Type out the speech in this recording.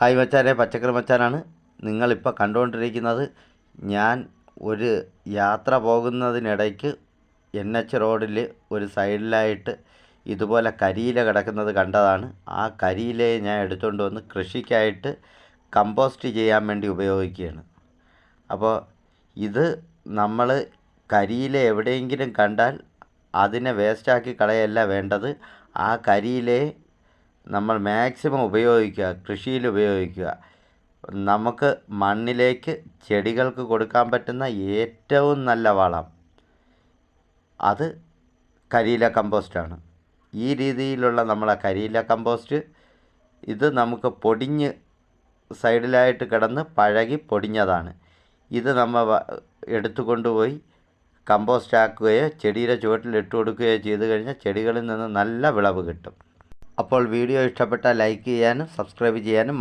Hi മച്ചാനെ പച്ചക്കറി മച്ചാനാണ്. നിങ്ങളിപ്പോൾ കണ്ടുകൊണ്ടിരിക്കുന്നത് ഞാൻ ഒരു യാത്ര പോകുന്നതിനിടയ്ക്ക് എൻ എച്ച് റോഡിൽ ഒരു സൈഡിലായിട്ട് ഇതുപോലെ കരിയില കിടക്കുന്നത് കണ്ടതാണ്. ആ കരിയിലയെ ഞാൻ എടുത്തുകൊണ്ട് വന്ന് കൃഷിക്കായിട്ട് കമ്പോസ്റ്റ് ചെയ്യാൻ വേണ്ടി ഉപയോഗിക്കുകയാണ്. അപ്പോൾ ഇത് നമ്മൾ കരിയില എവിടെയെങ്കിലും കണ്ടാൽ അതിനെ വേസ്റ്റാക്കി കളയല്ല വേണ്ടത്. ആ കരിയിലയെ നമ്മൾ മാക്സിമം ഉപയോഗിക്കുക കൃഷിയിൽ ഉപയോഗിക്കുക. നമുക്ക് മണ്ണിലേക്ക് ചെടികൾക്ക് കൊടുക്കാൻ പറ്റുന്ന ഏറ്റവും നല്ല വളം അത് കരിയില കമ്പോസ്റ്റാണ് ഈ രീതിയിലുള്ള നമ്മളെ കരിയില കമ്പോസ്റ്റ് ഇത് നമുക്ക് പൊടിഞ്ഞ് സൈഡിലായിട്ട് കിടന്ന് പഴകി പൊടിഞ്ഞതാണ്. ഇത് നമ്മൾ എടുത്തു കൊണ്ടുപോയി കമ്പോസ്റ്റ് ആക്കുകയോ ചെടിയുടെ ചുവട്ടിൽ ഇട്ട് കൊടുക്കുകയോ ചെയ്തു കഴിഞ്ഞാൽ ചെടികളിൽ നിന്ന് നല്ല വിളവ് കിട്ടും. അപ്പോൾ വീഡിയോ ഇഷ്ടപ്പെട്ടാൽ ലൈക്ക് ചെയ്യാനും സബ്സ്ക്രൈബ് ചെയ്യാനും